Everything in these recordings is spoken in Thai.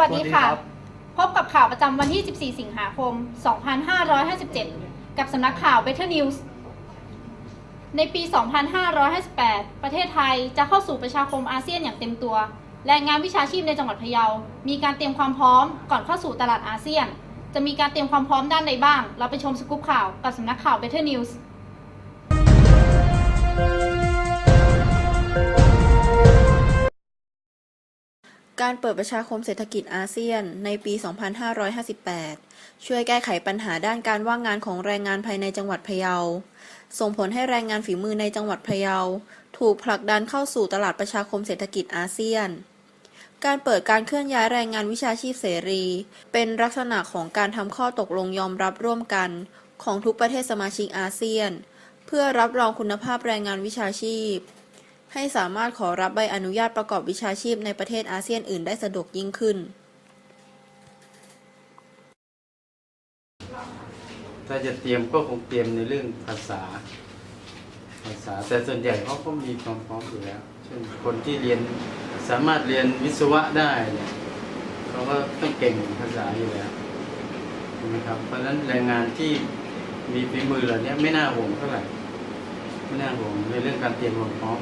วัสดีค่ะ สวัสดีครับ พบกับข่าวประจำวันที่ 14 สิงหาคม 2557 กับสำนักข่าว Better News ในปี 2558 ประเทศไทยจะเข้าสู่ประชาคมอาเซียนอย่างเต็มตัว แรงงานวิชาชีพในจังหวัดพะเยา มีการเตรียมความพร้อมก่อนเข้าสู่ตลาดอาเซียน จะมีการเตรียมความพร้อมด้านใดบ้าง เราไปชมสกู๊ปข่าวกับสำนักข่าว Better News การเปิดประชาคมเศรษฐกิจอาเซียนในปี 2558 ช่วยแก้ไขปัญหาด้านการว่างงานของแรงงานภายในจังหวัดพะเยา ส่งผลให้แรงงานฝีมือในจังหวัดพะเยา ถูกผลักดันเข้าสู่ตลาดประชาคมเศรษฐกิจอาเซียน การเปิดการเคลื่อนย้ายแรงงานวิชาชีพเสรี เป็นลักษณะของการทำข้อตกลงยอมรับร่วมกัน ของทุกประเทศสมาชิกอาเซียน เพื่อรับรองคุณภาพแรงงานวิชาชีพ ให้สามารถขอรับใบอนุญาตประกอบวิชาชีพในประเทศอาเซียนอื่นได้สะดวกยิ่งขึ้น ถ้าจะเตรียมก็คงเตรียมในเรื่องภาษา ภาษาแต่ส่วนใหญ่เขาก็มีความพร้อมอยู่แล้ว เช่นคนที่เรียนสามารถเรียนวิศวะได้เนี่ยเขาก็ต้องเก่งภาษาอยู่แล้วใช่ไหมครับเพราะฉะนั้นแรงงานที่มีฝีมือเหล่านี้ไม่น่าห่วงเท่าไหร่ไม่น่าห่วงในเรื่องการเตรียมความพร้อม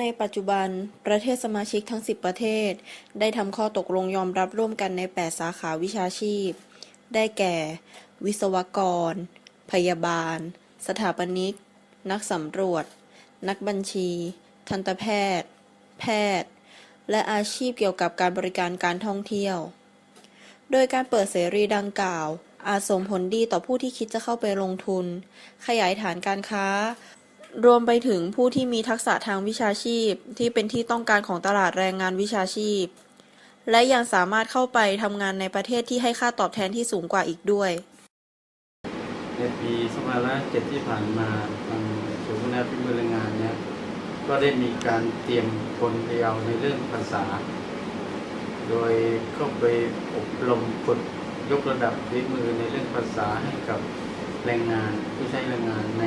ในปัจจุบัน ประเทศสมาชิกทั้ง 10 ประเทศ ได้ทำข้อตกลงยอมรับร่วมกันใน 8 สาขาวิชาชีพ ได้แก่ วิศวกร พยาบาล สถาปนิก นักสำรวจ นักบัญชี ทันตแพทย์ แพทย์ และอาชีพเกี่ยวกับการบริการการท่องเที่ยว โดยการเปิดเสรีดังกล่าว อาจส่งผลดีต่อผู้ที่คิดจะเข้าไปลงทุน ขยายฐานการค้า รวมไปถึงผู้ที่มีทักษะทางวิชาชีพ ที่เป็นที่ต้องการของตลาดแรงงานวิชาชีพ และยังสามารถเข้าไปทำงานในประเทศที่ให้ค่าตอบแทนที่สูงกว่าอีกด้วย ในปี2507ที่ผ่านมาทางศูนย์พัฒนาฝีมือแรงงานเนี่ยก็ได้มีการเตรียมคนพะเยาในเรื่องภาษา โดยเข้าไปอบรมฝึกยกระดับฝีมือในเรื่องภาษาให้กับแรงงานผู้ใช้แรงงานใน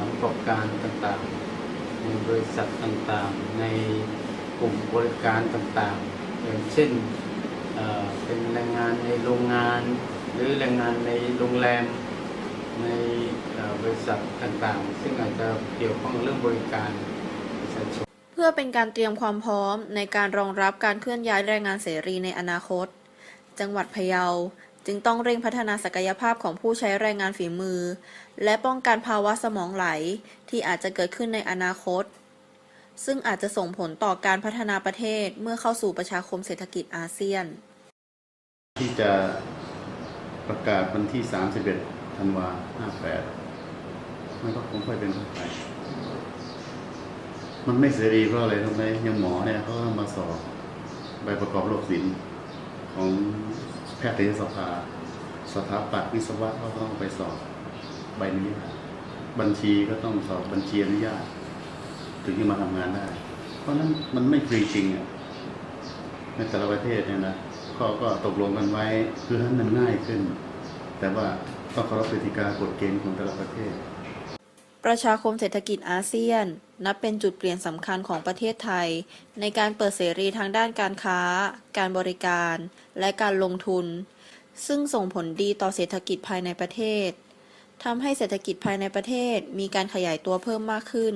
สถานประกอบการต่างๆ ในบริษัทต่างๆ ในกลุ่มบริการต่างๆ อย่างเช่นเเป็นแรงงานในโรงงาน หรือแรงงานในโรงแรมในบริษัทต่างๆ ซึ่งอาจจะเกี่ยวข้องเรื่องบริการประชาชนเพื่อเป็นการเตรียมความพร้อมในการรองรับการเคลื่อนย้ายแรงงานเสรีในอนาคต จังหวัดพะเยา จึงต้องเร่งพัฒนาศักยภาพของผู้ใช้แรงงานฝีมือ และป้องกันภาวะสมองไหลที่อาจจะเกิดขึ้นในอนาคต ซึ่งอาจจะส่งผลต่อการพัฒนาประเทศเมื่อเข้าสู่ประชาคมเศรษฐกิจอาเซียน ที่จะประกาศวันที่ 31 ธันวา58 มันก็คงค่อยเป็นค่อยไป มันไม่เสรีเพราะอะไรรู้ไมยังหมอเนี่ยเขามาสอบใบประกอบโรคศิลป์ของ แพทยสภา สถาปัตย์วิศวะก็ต้องไปสอบใบอนุญาตบัญชีก็ต้องสอบบัญชีอนุญาต ถึงจะมาทำงานได้ เพราะฉะนั้นมันไม่ฟรีจริงอะในแต่ละประเทศเนี่ยนะก็ก็ตกลงกันไว้เพื่อให้มันง่ายขึ้น แต่ว่าต้องเคารพกติกากฎเกณฑ์ของแต่ละประเทศ ประชาคมเศรษฐกิจอาเซียน นับเป็นจุดเปลี่ยนสำคัญของประเทศไทย ในการเปิดเสรีทางด้านการค้า การบริการ และการลงทุน ซึ่งส่งผลดีต่อเศรษฐกิจภายในประเทศทำให้เศรษฐกิจภายในประเทศมีการขยายตัวเพิ่มมากขึ้น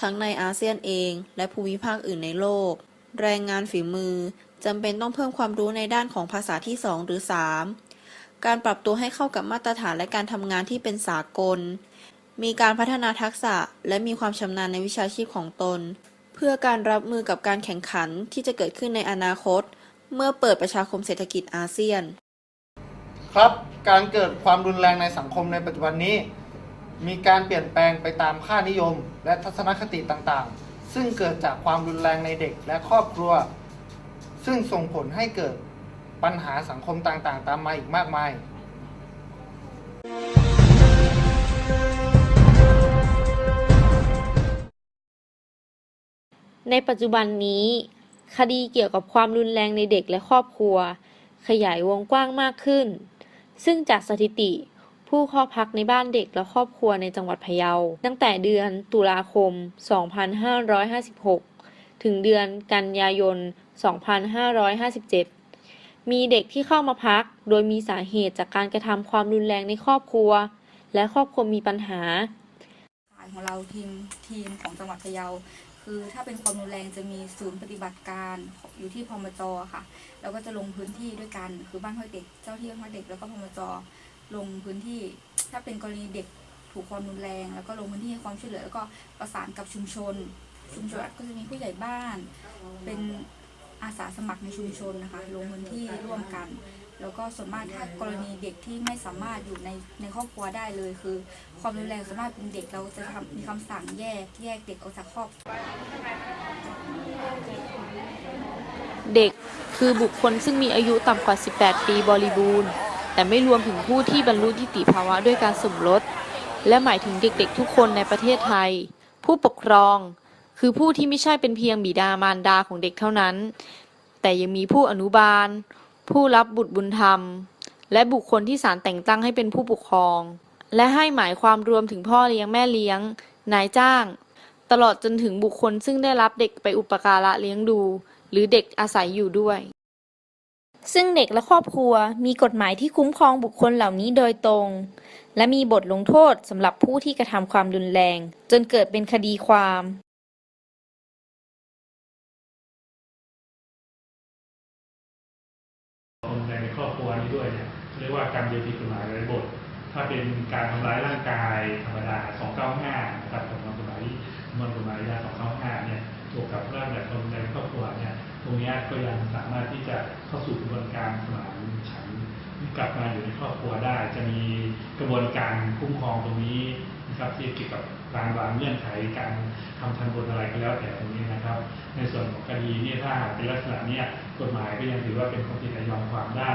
ทั้งในอาเซียนเองและภูมิภาคอื่นในโลก แรงงานฝีมือจำเป็นต้องเพิ่มความรู้ในด้านของภาษาที่ 2 หรือ 3 การปรับตัวให้เข้ากับมาตรฐานและการทำงานที่เป็นสากล มีการพัฒนาทักษะและมีความชำนาญในวิชาชีพของตน เพื่อการรับมือกับการแข่งขันที่จะเกิดขึ้นในอนาคต เมื่อเปิดประชาคมเศรษฐกิจอาเซียน ครับการเกิดความรุนแรงในสังคมในปัจจุบันนี้ มีการเปลี่ยนแปลงไปตามค่านิยม และทัศนคติต่างๆ ซึ่งเกิดจากความรุนแรงในเด็กและครอบครัว ซึ่งส่งผลให้เกิดปัญหาสังคมต่างๆ ตามมาอีกมากมาย ในปัจจุบันนี้ คดีเกี่ยวกับความรุนแรงในเด็กและครอบครัว ขยายวงกว้างมากขึ้น ซึ่งจากสถิติ ผู้เข้าพักในบ้านเด็กและครอบครัวในจังหวัดพะเยา ตั้งแต่เดือนตุลาคม 2556 ถึงเดือนกันยายน 2557 มีเด็กที่เข้ามาพัก โดยมีสาเหตุจากการกระทำความรุนแรงในครอบครัว และครอบครัวมีปัญหาฝ่ายของเราทีมทีมของจังหวัดพะเยา คือถ้าเป็นความรุนแรงจะมีศูนย์ปฏิบัติการอยู่ที่พมจค่ะ แล้วก็จะลงพื้นที่ด้วยกัน คือบ้านห้วยเด็ก เจ้าที่บ้านห้วยเด็กแล้วก็พมจลงพื้นที่ ถ้าเป็นกรณีเด็กถูกความรุนแรง แล้วก็ลงพื้นที่ให้ความช่วยเหลือแล้วก็ประสานกับชุมชน ชุมชนก็จะมีผู้ใหญ่บ้าน เป็นอาสาสมัครในชุมชนนะคะ ลงพื้นที่ร่วมกัน แล้วก็ส่วนมากถ้ากรณีเด็กที่ไม่สามารถอยู่ในในครอบครัวได้เลยคือ ความรุนแรงส่วนมากเป็นเด็กเราจะทำมีคำสั่งแยกแยกเด็กออกจากครอบเด็กคือบุคคลซึ่งมีอายุต่ำกว่า 18 ปีบริบูรณ์ แต่ไม่รวมถึงผู้ที่บรรลุนิติภาวะด้วยการสมรส และหมายถึงเด็กๆ ทุกคนในประเทศไทย ผู้ปกครอง คือผู้ที่ไม่ใช่เป็นเพียงบิดามารดาของเด็กเท่านั้น แต่ยังมีผู้อนุบาล ผู้รับบุตรบุญธรรม และบุคคลที่ศาลแต่งตั้งให้เป็นผู้ปกครอง และให้หมายความรวมถึงพ่อเลี้ยงแม่เลี้ยง นายจ้าง ตลอดจนถึงบุคคลซึ่งได้รับเด็กไปอุปการะเลี้ยงดู หรือเด็กอาศัยอยู่ด้วย ซึ่งเด็กและครอบครัวมีกฎหมายที่คุ้มครองบุคคลเหล่านี้โดยตรง และมีบทลงโทษสำหรับผู้ที่กระทำความรุนแรง จนเกิดเป็นคดีความ นี้ด้วยเนี่ยเรียกว่าการเยียผิดกฎหมายร้บท ถ้าเป็นการทำร้ายร่างกายธรรมดา 295นะครับของกฎหมายมันกฎหมายยา295เนี่ยบวกกับร่างแบบคนในครอบครัวเนี่ยตรงนี้ก็ยังสามารถที่จะเข้าสู่กระบวนการสมานฉันกลับมาอยู่ในครอบครัวได้ จะมีกระบวนการคุ้มครองตรงนี้นะครับที่เกี่ยวกับการวางเงื่อนไขการทำทันบนอะไรก็แล้วแต่ตรงนี้นะครับ ในส่วนของคดีเนี่ยถ้าหากเป็นลักษณะเนี้ยกฎหมายก็ยังถือว่าเป็นความผิดยอมความได้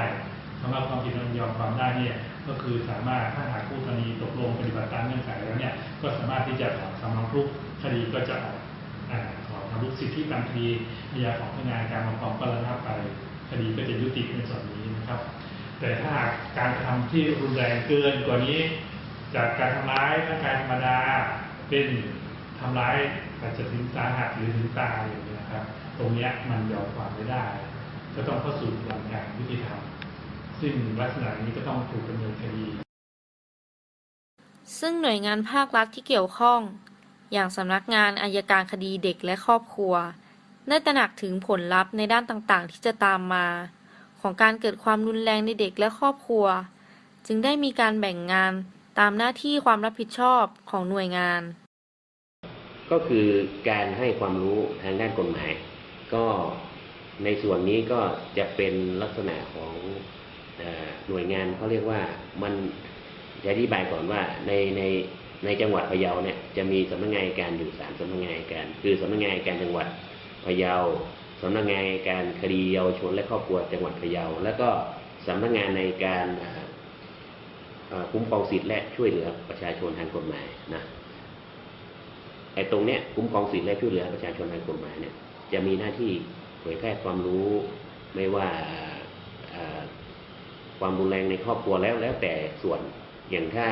สำหรับความผิดยอมความได้เนี่ยก็คือสามารถถ้าหากผู้กรณีตกลงปฏิบัติตามเงื่อนไขแล้วเนี่ยก็สามารถที่จะถอนคำรองทุกคดีก็จะออกถอนคำร้องสิทธิตามคดีอาญาของพนักงานการปกครองก็ระงับไปคดีก็จะยุติในส่วนนี้นะครับ แต่ถ้าหากการกระทำที่รุนแรงเกินกว่านี้ จากการทำร้ายร่างกายธรรมดาเป็นทำร้ายอาจจะถึงสาหัสหรือถึงตายอย่างนี้นะครับ ตรงนี้มันยอมความไม่ได้ ก็ต้องเข้าสู่กระบวนการยุติธรรม ซึ่งลักษณะนี้ก็ต้องถูกดำเนินคดี ซึ่งหน่วยงานภาครัฐที่เกี่ยวข้อง อย่างสำนักงานอายการคดีเด็กและครอบครัว ได้ตระหนักถึงผลลัพธ์ในด้านต่างๆ ที่จะตามมา ของการเกิดความรุนแรงในเด็กและครอบครัว จึงได้มีการแบ่งงานตามหน้าที่ความรับผิดชอบของหน่วยงาน ก็คือการให้ความรู้ทางด้านกฎหมาย ก็ในส่วนนี้ก็จะเป็นลักษณะของเออ หน่วยงานเขาเรียกว่ามันจะอธิบายก่อนว่าในในในจังหวัดพะเยาเนี่ยจะมีสำนักงานการอยู่สามสำนักงานการ คือสำนักงานการจังหวัดพะเยาสำนักงานการคดีเยาวชนและครอบครัวจังหวัดพะเยา แล้วก็สำนักงานในการคุ้มครองสิทธิและช่วยเหลือประชาชนทางกฎหมายนะไอ้ตรงเนี้ยคุ้มครองสิทธิและช่วยเหลือประชาชนทางกฎหมายเนี่ยจะมีหน้าที่เผยแพร่ความรู้ไม่ว่า ความรุนแรงในครอบครัวแล้วแล้วแต่ส่วนอย่างถ้า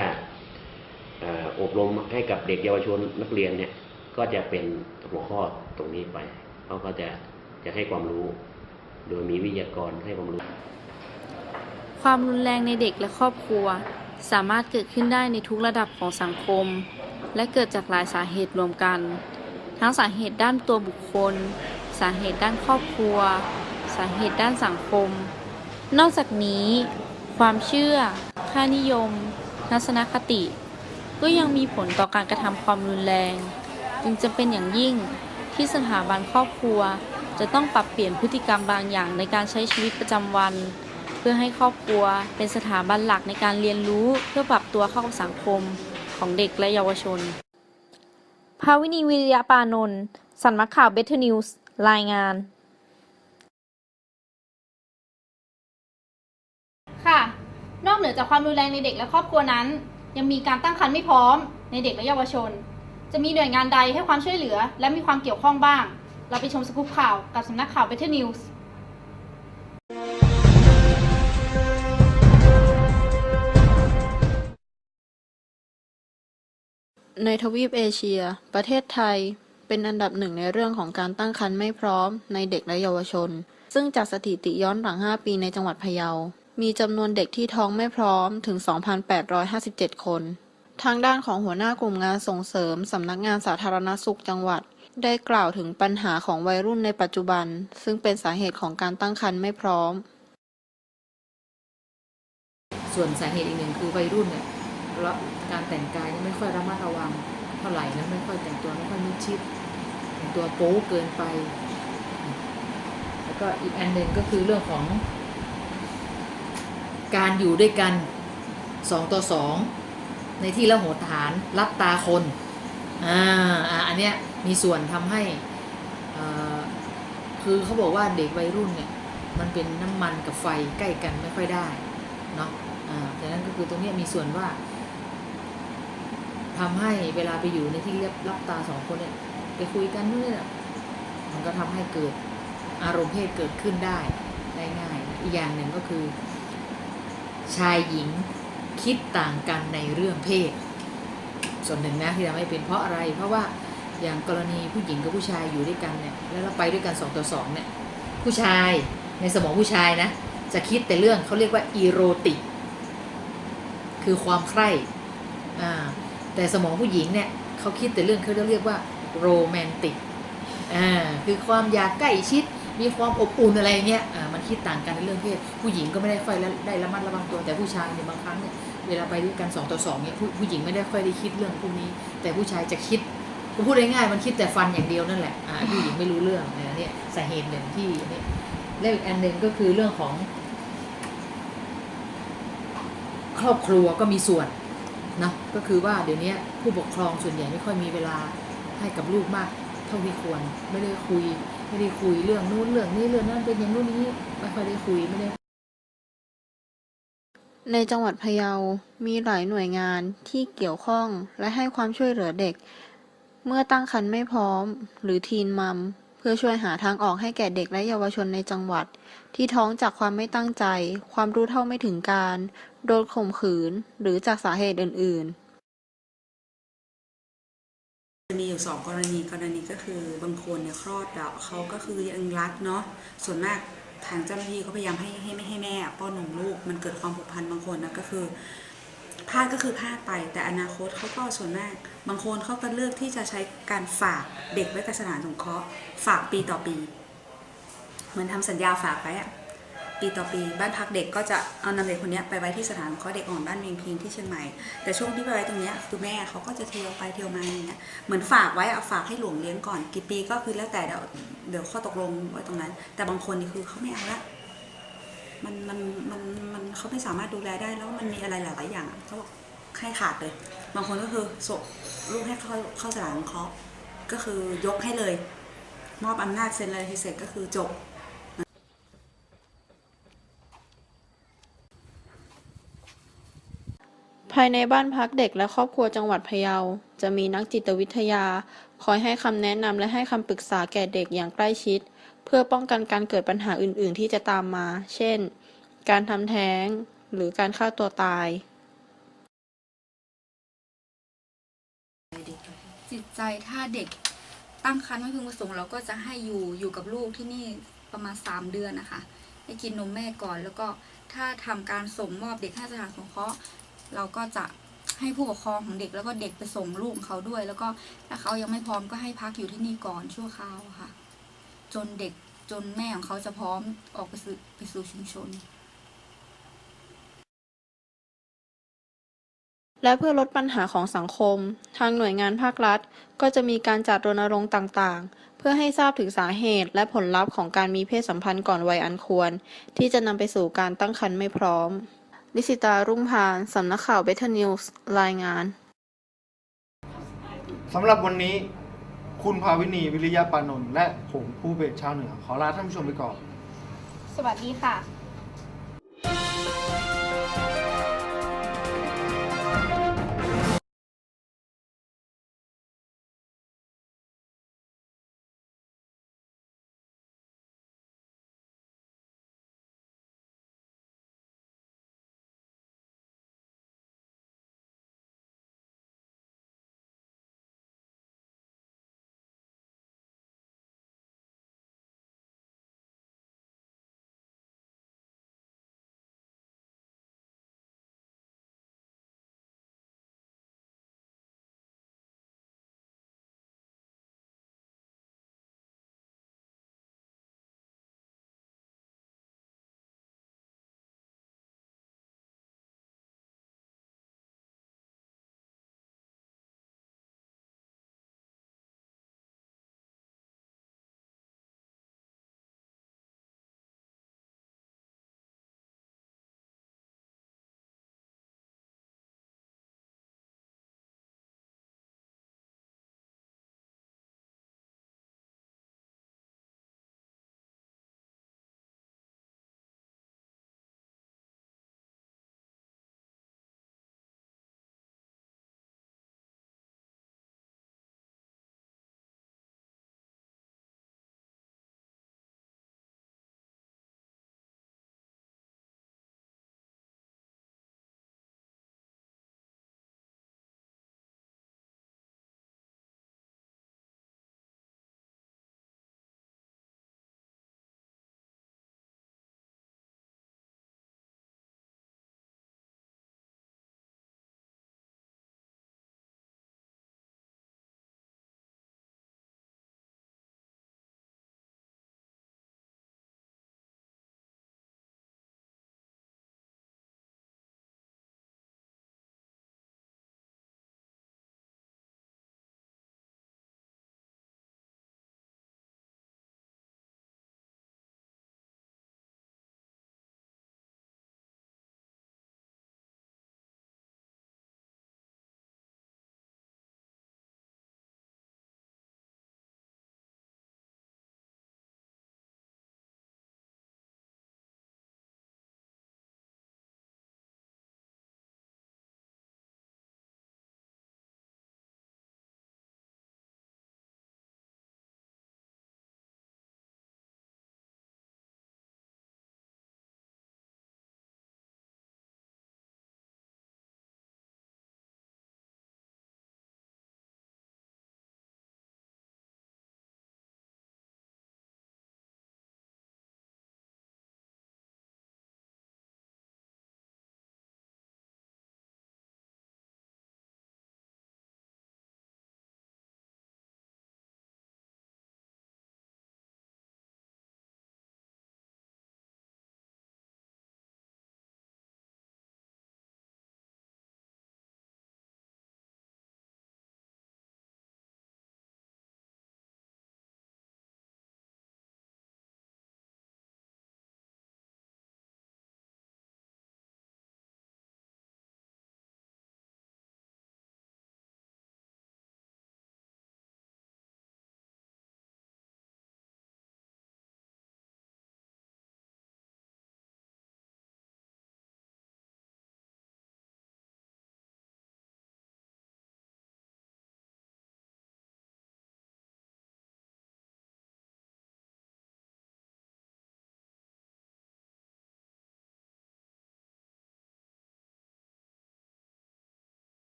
เอ่ออบรมให้กับเด็กเยาวชนนักเรียนเนี่ยก็จะเป็นหัวข้อตรงนี้ไปเขาก็จะจะให้ความรู้ โดยมีวิทยากรให้ความรู้ ความรุนแรงในเด็กและครอบครัว สามารถเกิดขึ้นได้ในทุกระดับของสังคม และเกิดจากหลายสาเหตุรวมกัน ทั้งสาเหตุด้านตัวบุคคล สาเหตุด้านครอบครัว สาเหตุด้านสังคม นอกจากนี้ ความเชื่อ ค่านิยม ทัศนคติ ก็ยังมีผลต่อการกระทำความรุนแรง จึงจะเป็นอย่างยิ่งที่สถาบันครอบครัว จะต้องปรับเปลี่ยนพฤติกรรมบางอย่างในการใช้ชีวิตประจำวัน เพื่อให้ครอบครัวเป็นสถาบันหลักในการเรียนรู้เพื่อปรับตัวเข้ากับสังคมของเด็กและเยาวชน ภาวินีวิริยปานนท์สำนักข่าวเบทเทนิวส์รายงาน ความรุนแรงในเด็กและครอบครัวนั้น ยังมีการตั้งครรภ์ไม่พร้อม ในเด็กและเยาวชน จะมีหน่วยงานใดให้ความช่วยเหลือ และมีความเกี่ยวข้องบ้าง เราไปชมสกู๊ปข่าวกับสำนักข่าว Better News ในทวีปเอเชีย ประเทศไทย เป็นอันดับหนึ่งในเรื่องของการตั้งครรภ์ไม่พร้อมในเด็กและเยาวชน ซึ่งจากสถิติย้อนหลัง 5 ปีในจังหวัดพะเยา มีจำนวนเด็กที่ท้องไม่พร้อมถึง 2,857 คน ทางด้านของหัวหน้ากลุ่มงานส่งเสริมสำนักงานสาธารณสุขจังหวัด ได้กล่าวถึงปัญหาของวัยรุ่นในปัจจุบัน ซึ่งเป็นสาเหตุของการตั้งครรภ์ไม่พร้อม ส่วนสาเหตุอีกหนึ่งคือวัยรุ่นเนี่ยแล้วการแต่งกายไม่ค่อยระมัดระวังเท่าไหร่นะไม่ค่อยแต่งตัวไม่ค่อยมิดชิดแต่งตัวโป๊เกินไป แล้วก็อีกอันหนึ่งก็คือเรื่องของ การอยู่ด้วยกันสองต่อสองในที่ละโหฐานรับตาคนอ่าอ่าอันเนี้ยมีส่วนทำให้เอ่อคือเขาบอกว่าเด็กวัยรุ่นเนี่ยมันเป็นน้ำมันกับไฟใกล้กันไม่ค่อยได้เนาะอ่าดังนั้นก็คือตรงเนี้ยมีส่วนว่าทำให้เวลาไปอยู่ในที่เรียบรับตาสองคนเนี่ยไปคุยกันนู่นนี่น่ะมันก็ทำให้เกิดอารมณ์เพศเกิดขึ้นได้ได้ง่าย อีกอย่างหนึ่งก็คือ ชายหญิงคิดต่างกันในเรื่องเพศ ส่วนหนึ่งนะที่ทำให้เป็นเพราะอะไร เพราะว่าอย่างกรณีผู้หญิงกับผู้ชายอยู่ด้วยกันเนี่ยแล้วเราไปด้วยกันสองต่อสองเนี่ยผู้ชายในสมองผู้ชายนะ จะคิดแต่เรื่องเขาเรียกว่าอีโรติก คือความใคร่อ่าแต่สมองผู้หญิงเนี่ยเขาคิดแต่เรื่องเขาเรียกว่าโรแมนติกอ่าคือความอยากใกล้ชิด มีความอบอุ่นอะไรเงี้ยมันคิดต่างกันในเรื่องเพศผู้หญิงก็ไม่ได้ค่อยได้ระมัดระวังตัวแต่ผู้ชายเนี่ยบางครั้งเนี่ยเวลาไปด้วยกันสองต่อสองเนี่ยผู้ผู้หญิงไม่ได้ค่อยได้คิดเรื่องพวกนี้ แต่ผู้ชายจะคิดพูดง่ายๆมันคิดแต่ฟันอย่างเดียวนั่นแหละผู้หญิงไม่รู้เรื่องนี่ยเนี่ยสาเหตุหนึ่งที่นี่แล้วอีกอันหนึ่งก็คือเรื่องของ ครอบครัวก็มีส่วนนะก็คือว่าเดี๋ยวนี้ผู้ปกครองส่วนใหญ่ไม่ค่อยมีเวลาให้กับลูกมาก เท่าที่ควรไม่ได้คุย ไม่ได้คุยเรื่องนู้นเรื่องนี้เรื่องนั้นเป็นอย่างนู้นนี้ไม่ค่อยได้คุยไม่ได้ ในจังหวัดพะเยา มีหลายหน่วยงานที่เกี่ยวข้องและให้ความช่วยเหลือเด็ก เมื่อตั้งครรภ์ไม่พร้อม หรือทีนมัมเพื่อช่วยหาทางออกให้แก่เด็กและเยาวชนในจังหวัด ที่ท้องจากความไม่ตั้งใจ ความรู้เท่าไม่ถึงการ โดนข่มขืน หรือจากสาเหตุอื่น ๆ มีอยู่สองกรณีกรณีก็คือบางคนเนี่ยคลอดแล้วเขาก็คือยังรักเนาะส่วนมากทางเจ้าหน้าที่เขาพยายามให้ให้ไม่ให้แม่ป้อนนมลูกมันเกิดความผูกพันบางคนนะก็คือพลาดก็คือพลาดไป แต่อนาคตเขาก็ส่วนมาก บางคนเขาก็เลือกที่จะใช้การฝากเด็กไว้กับสถานสงเคราะห์ฝากปีต่อปี เหมือนทำสัญญาฝากไว้อะ ปีต่อปีบ้านพักเด็กก็จะเอานำเด็กคนนี้ไปไว้ที่สถานสงเคราะห์เด็กอ่อนบ้านเวียงพิงที่เชียงใหม่ แต่ช่วงที่ไปไว้ตรงนี้คือแม่เขาก็จะเที่ยวไปเที่ยวมาอย่างเงี้ยเหมือนฝากไว้เอาฝากให้หลวงเลี้ยงก่อนกี่ปีก็คือแล้วแต่เดี๋ยวเดี๋ยวข้อตกลงไว้ตรงนั้น แต่บางคนนี่คือเขาไม่เอาละมันมันมันมันเขาไม่สามารถดูแลได้แล้วมันมีอะไรหลาย ๆ อย่างเขาบอกให้ขาดเลย บางคนก็คือส่งลูกให้เข้าเข้าสถานสงเคราะห์ก็คือยกให้เลย มอบอำนาจเซ็นอะไรเสร็จก็คือจบ ภายในบ้านพักเด็กและครอบครัวจังหวัดพะเยา จะมีนักจิตวิทยา คอยให้คำแนะนำและให้คำปรึกษาแก่เด็กอย่างใกล้ชิด เพื่อป้องกันการเกิดปัญหาอื่น ๆ ที่จะตามมา เช่น การทำแท้ง หรือการฆ่าตัวตาย จิตใจถ้าเด็กตั้งครรภ์ไม่พึงประสงค์เราก็จะให้อยู่อยู่กับลูกที่นี่ประมาณ 3 เดือนนะคะ ให้กินนมแม่ก่อนแล้วก็ถ้าทำการส่งมอบเด็กให้สถานสงเคราะห์ เราก็จะให้ผู้ปกครองของเด็กแล้วก็เด็กไปส่งลูกเขาด้วย แล้วก็ถ้าเขายังไม่พร้อมก็ให้พักอยู่ที่นี่ก่อนชั่วคราวค่ะ จนเด็กจนแม่ของเขาจะพร้อมออกไปสู่ไปสู่ชุมชน และเพื่อลดปัญหาของสังคม ทางหน่วยงานภาครัฐ ก็จะมีการจัดรณรงค์ต่างๆ เพื่อให้ทราบถึงสาเหตุและผลลัพธ์ของการมีเพศสัมพันธ์ก่อนวัยอันควร ที่จะนำไปสู่การตั้งครรภ์ไม่พร้อม ลิสิตา รุ่งพาน สำนักข่าวเบทนิวส์รายงาน สำหรับวันนี้ คุณภาวินีวิริยะปานนท์และผมผู้เบสชาวเหนือ ขอลาท่านผู้ชมไปก่อน สวัสดีค่ะ